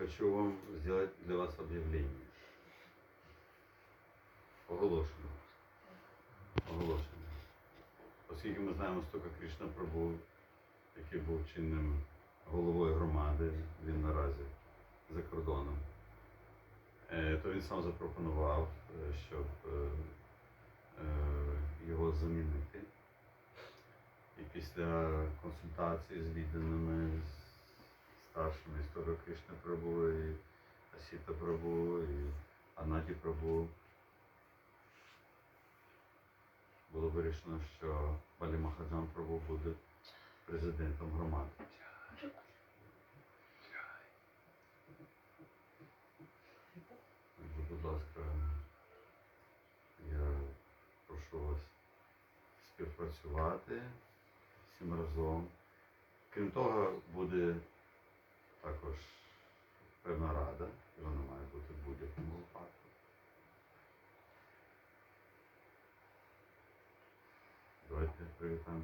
хочу вам сделать для вас объявление. Оголошено. Оголошено. Оскільки ми знаємо Стока Кришна Прабу, який був чинним головою громади, він наразі за кордоном, е, то він сам запропонував, е, щоб е, його замінити. І після консультації з відданими, з старшими історією Кришна Прабу, і Асіта Прабу, і Анаді Прабу, було вирішено, що Балі Махаджан Прабу буде президентом громади. Будь ласка, я прошу вас співпрацювати всім разом. Крім того, буде також певна рада, і вона має бути в будь-якому випадку. Давайте привітаємо.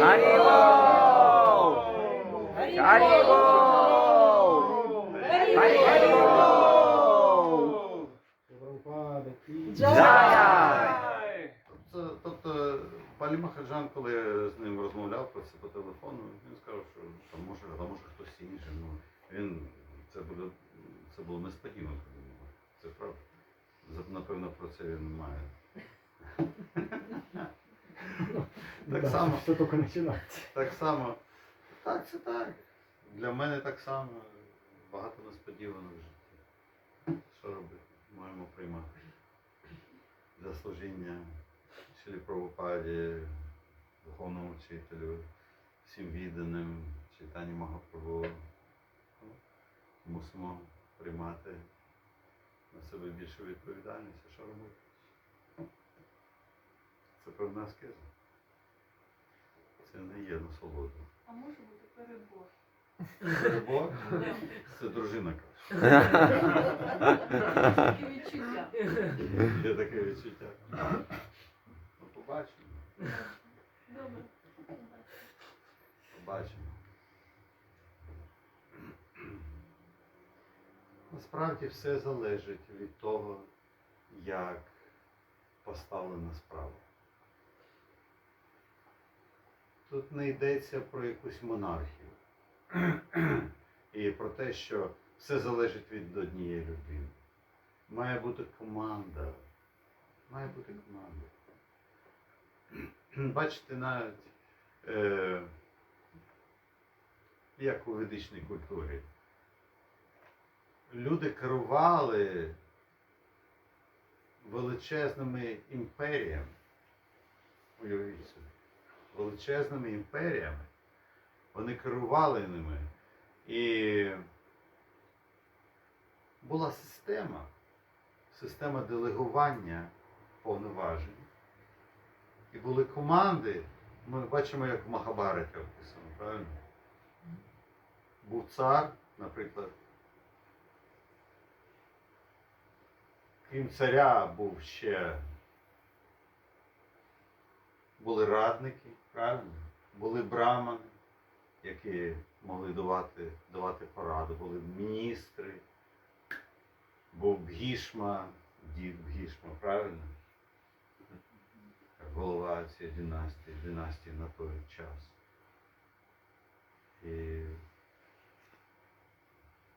Харібол! Харібол! Харібол! Прабхупада! Тобто, тобто Палі Махаджан, коли я з ним розмовляв про це по телефону, він сказав, що там може, а може хтось інший. Ну, він, це, буде, це було нього. Це правда. Напевно, про це він має. Так само. Все тільки починається. Так само. Так, це так. Для мене так само. Багато несподіваного в житті. Що робити? Маємо приймати. Для служіння Шилі духовному вчителю, всім відданим, читанні Магапрабу. Мусимо приймати на себе більшу відповідальність. Що робити? Це певна аскеза. Це не є насолода. А може бути перебор. Перебор? Це дружина каже. Таке відчуття. Є таке відчуття. Ну, побачимо. Добре. Побачимо. Насправді все залежить від того, як поставлена справа. Тут не йдеться про якусь монархію і про те, що все залежить від однієї людини. Має бути команда. Має бути команда. Бачите, навіть е, як у ведичній культурі. Люди керували величезними імперіями. Уявіть собі. Величезними імперіями. Вони керували ними. І була система, система делегування повноважень. І були команди. Ми бачимо, як в Махабараті описано, правильно? Був цар, наприклад. Крім царя був ще були радники, правильно? Були брамани, які могли давати, давати пораду, були міністри, був Бгішма, дід Бгішма, правильно? Голова цієї династії, династії на той час. І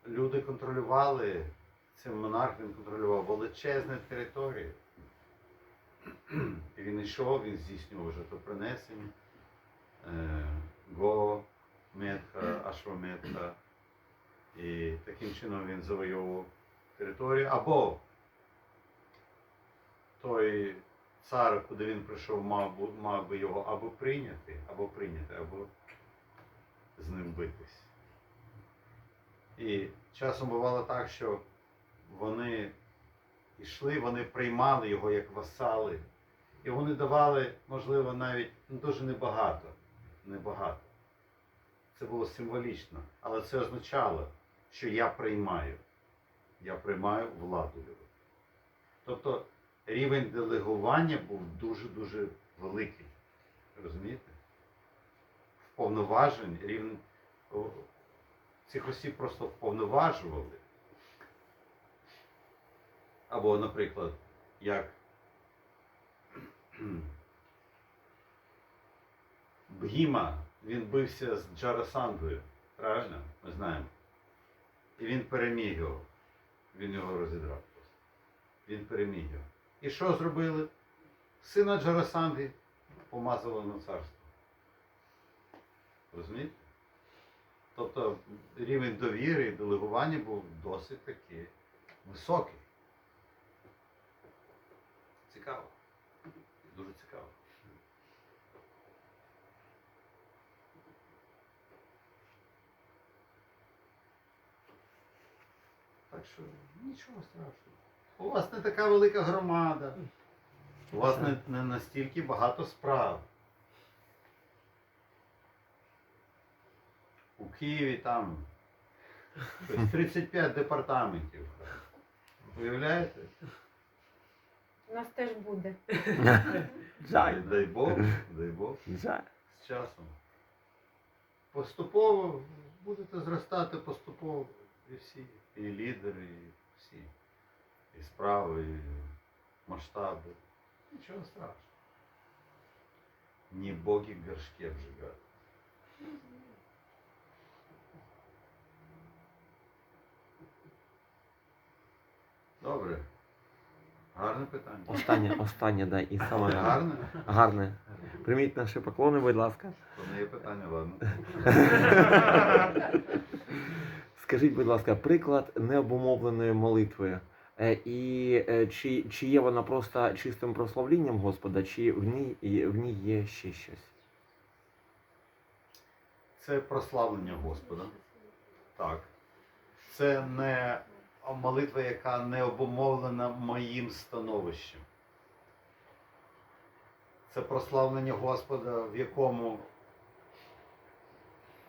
люди контролювали, цим монарх він контролював величезні території. І він йшов, він здійснював жертвопринесення, е, го, метха, ашваметха. І таким чином він завойовував територію. Або той цар, куди він прийшов, мав, мав би його або прийняти, або прийняти, або з ним битись. І часом бувало так, що вони йшли, вони приймали його як васали. І вони давали, можливо, навіть ну, дуже небагато. Небагато. Це було символічно. Але це означало, що я приймаю. Я приймаю владу його. Тобто рівень делегування був дуже-дуже великий. Розумієте? В повноважень рівень цих осіб просто вповноважували. Або, наприклад, як Бгіма, він бився з Джарасандою, правильно? Ми знаємо. І він переміг його. Він його розідрав. Він переміг його. І що зробили? Сина Джарасанди помазали на царство. Розумієте? Тобто рівень довіри і делегування був досить таки високий. Цікаво. Дуже цікаво. Так що нічого страшного. У вас не така велика громада. У вас не, не настільки багато справ. У Києві там щось 35 департаментів. Уявляєте? У нас теж буде. Жаль. Дай Бог, дай Бог, з часом. Поступово будете зростати поступово і всі, і лідери, і всі. І справи, і масштаби. Нічого страшного. Не боги горшки обжигают. Добре. Гарне питання. Останнє, останнє, да, і саме Гарне? гарне. Прийміть наші поклони, будь ласка. То не є питання, ладно. Скажіть, будь ласка, приклад необумовленої молитви. Е, І е, чи, чи є вона просто чистим прославлінням Господа, чи в ній, в ній є ще щось? Це прославлення Господа. Так. Це не молитва, яка не обумовлена моїм становищем. Це прославлення Господа, в якому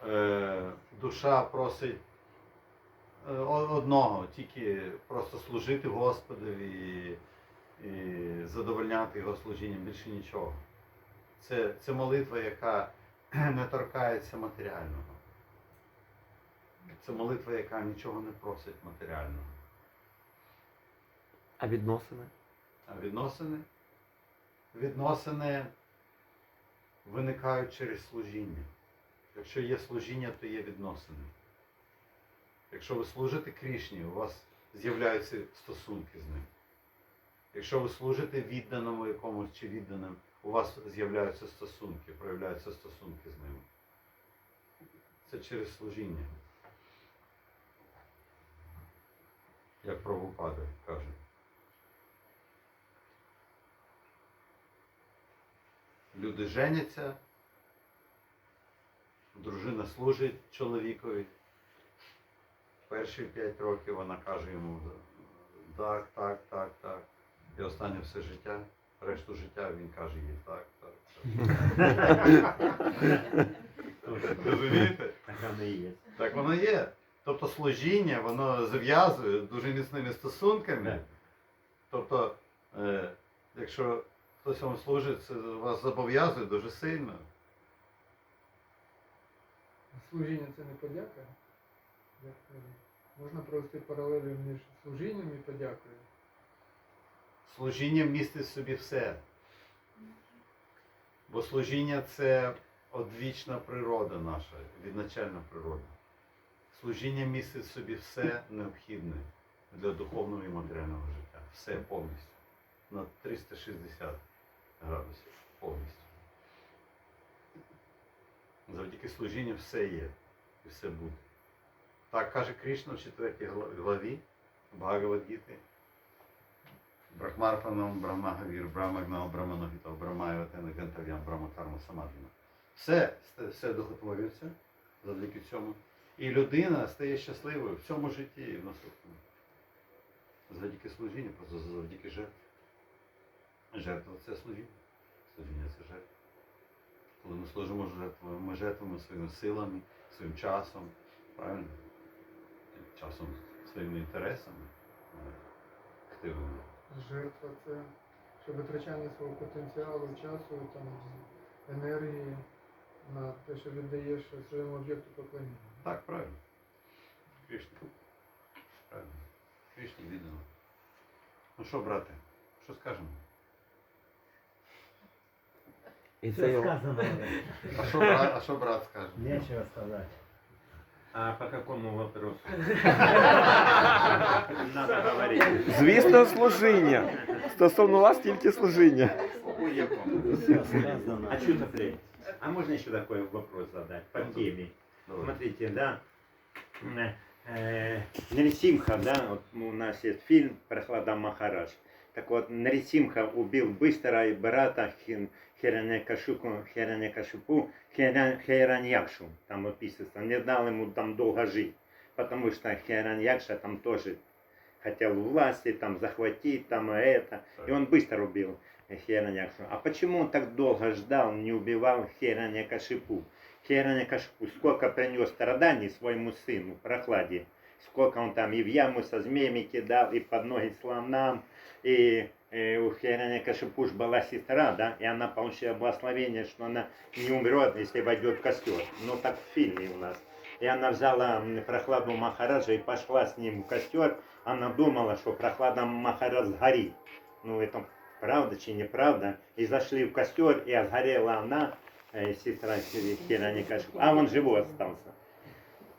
е, душа просить одного, тільки просто служити Господові і, і задовольняти його служінням, більше нічого. Це, це молитва, яка не торкається матеріального. Це молитва, яка нічого не просить матеріального. А відносини? А відносини? Відносини виникають через служіння. Якщо є служіння, то є відносини. Якщо ви служите Крішні, у вас з'являються стосунки з ним. Якщо ви служите відданому якомусь чи відданим, у вас з'являються стосунки, проявляються стосунки з ним. Це через служіння. Як Прабхупада каже. Люди женяться, дружина служить чоловікові. Перші п'ять років вона каже йому так, так, так, так. І останнє все життя, решту життя він каже їй так, так, так. Розумієте? Так воно є. Так воно є. Тобто служіння, воно зав'язує дуже міцними стосунками. Тобто, е, якщо хтось вам служить, це вас зобов'язує дуже сильно. Служіння це не подяка. Як, е, Можна провести паралелі між служінням і подякою. Служіння містить в собі все. Бо служіння це одвічна природа наша, відначальна природа. Служіння містить в собі все необхідне для духовного і матеріального життя. Все повністю. На 360 градусів. Повністю. Завдяки служінню все є і все буде. Так каже Кришна в 4 главі Бхагавадгіти. Брахмарпанам Брахмагавір, Брамагнал, Браманогіта, Брамайватена, Гантав'ям, Брамакарма, Самадхіна. Все, все духотворюється завдяки цьому. І людина стає щасливою в цьому житті і в наступному. Завдяки служінню, просто завдяки жертві. Жертва це служіння. Служіння це жертва. Коли ми служимо жертвою, ми жертвуємо своїми силами, своїм часом, правильно? Часом своїми інтересами, е, активами. Жертва це що витрачання свого потенціалу, часу, там, енергії на те, що віддаєш своєму об'єкту поклоніння. Так, правильно. Кришні. Правильно. Кришні віддано. Ну що, брате, що скажемо? І це його. сказано. А що брат, а що брат скаже? Нечего сказать. А по какому вопросу? Надо говорить. Звісно, служіння. Стосовно вас тільки служіння. По якому? Все сказано. А что ты, А можно еще такой вопрос задать по теме? Давай. Смотрите, да, м, э, Нарисимха, да, вот у нас есть фильм «Прохлада Махарадж». Так вот, Нарисимха убил быстро и брата Хин- Хираньякашипу, Хиран- Хираньякшу, там описывается, не дал ему там долго жить, потому что Хираньякша там тоже хотел власти, там захватить, там это, и он быстро убил Хираньякшу. А почему он так долго ждал, не убивал Хираньякашипу? Хираньякашипу сколько принес страданий своему сыну, прохладе, сколько он там и в яму со змеями кидал, и под ноги слонам, и у Хираньякашипу ж была сестра, да, и она получила благословение, что она не умрет, если войдет в костер. Ну так в фильме у нас. И она взяла прохладу Махараджа и пошла с ним в костер. Она думала, что прохлада Махарадж сгорит. Ну это правда чи неправда. И зашли в костер, и сгорела она, э, сестра Хираньякашипу. А он живой остался.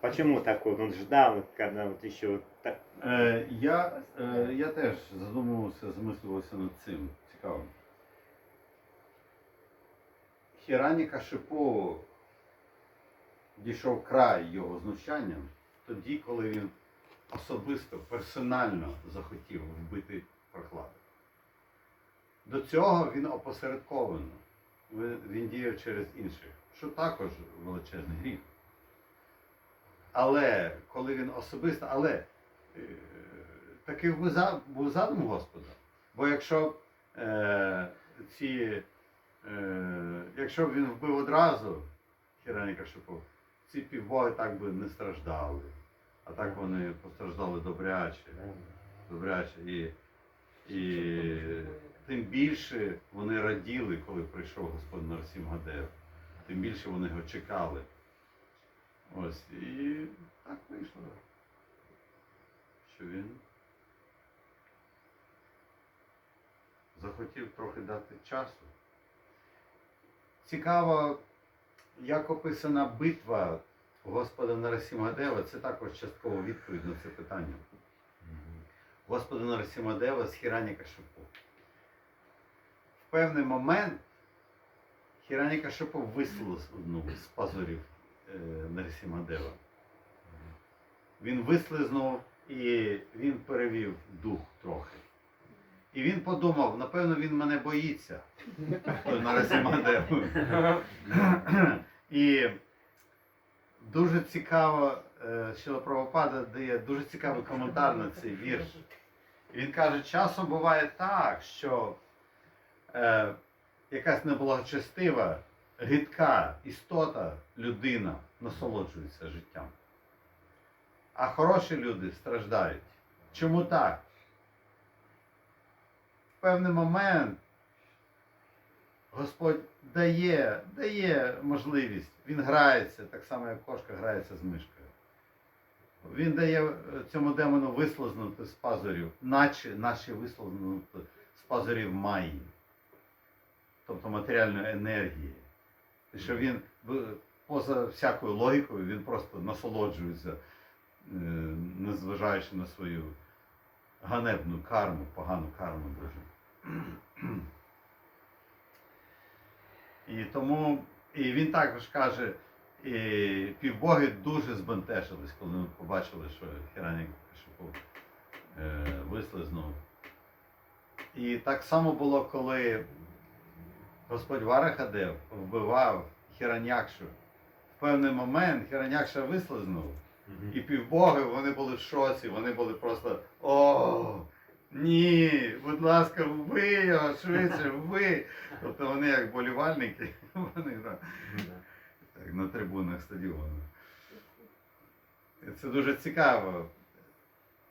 Почему такой? Он ждал, когда вот еще так, Е, я, е, я теж задумувався, замислювався над цим. Цікаво. Хірані Кашипо дійшов край його знущанням тоді, коли він особисто, персонально захотів вбити прохладу. До цього він опосередковано. Він діяв через інших, що також величезний гріх. Але коли він особисто, але е, такий був задум Господа. Бо якщо е, ці, е, якщо б він вбив одразу Хіраніка Шипов, ці півбоги так би не страждали. А так вони постраждали добряче. Добряче. І, і тим більше вони раділи, коли прийшов Господь Нарсім Гадев. Тим більше вони його чекали. Ось. І так вийшло. Що він захотів трохи дати часу. Цікаво, як описана битва Господа Нарасімадева, це також частково відповідь на це питання. Господа Нарасімадева з Хірані Кашипу. В певний момент Хірані Кашипу вислизнув з пазурів е, Нарасімадева. Він вислизнув і він перевів дух трохи. І він подумав, напевно, він мене боїться. той Нарасімадев. І дуже цікаво, е, що Правопада дає дуже цікавий коментар на цей вірш. І він каже, часом буває так, що е, якась неблагочестива, гидка істота, людина насолоджується життям. А хороші люди страждають. Чому так? В певний момент Господь дає, дає можливість. Він грається, так само, як кошка грається з мишкою. Він дає е, цьому демону вислизнути з пазурів, наче наче вислизнути з пазурів Майї, тобто матеріальної енергії. Що він поза всякою логікою, він просто насолоджується, е, незважаючи на свою ганебну карму, погану карму дуже. І тому і він також каже, і півбоги дуже збентежились, коли вони побачили, що Хіранік Кашипов е, вислизнув. І так само було, коли Господь Варахадев вбивав Хіранякшу. В певний момент Хіранякша вислизнув, і півбоги вони були в шоці, вони були просто о, ні, будь ласка, вбий його швидше, вбий. Тобто вони як болівальники, вони так, на трибунах стадіону. Це дуже цікаво.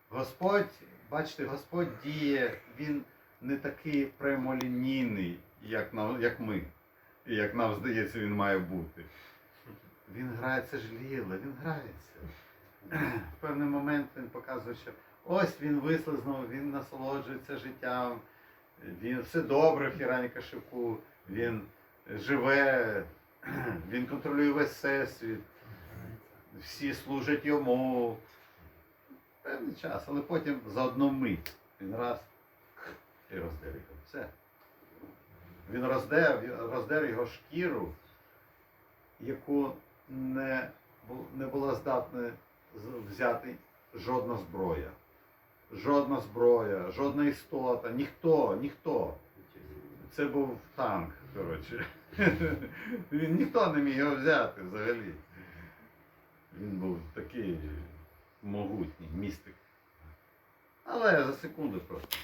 Господь, бачите, Господь діє, він не такий прямолінійний, як, нам, як ми. І як нам здається, він має бути. Він грає, це ж ліла, він грається. в певний момент він показує, що ось він вислизнув, він насолоджується життям, він все добре в Хірані Кашику, він живе, він контролює весь всесвіт, всі служать йому. Певний час, але потім за одну мить він раз і роздер. Все. Він роздер, роздер його шкіру, яку не, не була здатна взяти жодна зброя. Жодна зброя, жодна істота, ніхто, ніхто. Це був танк, коротше. Він ніхто не міг його взяти взагалі. Він був такий могутній містик. Але за секунду просто.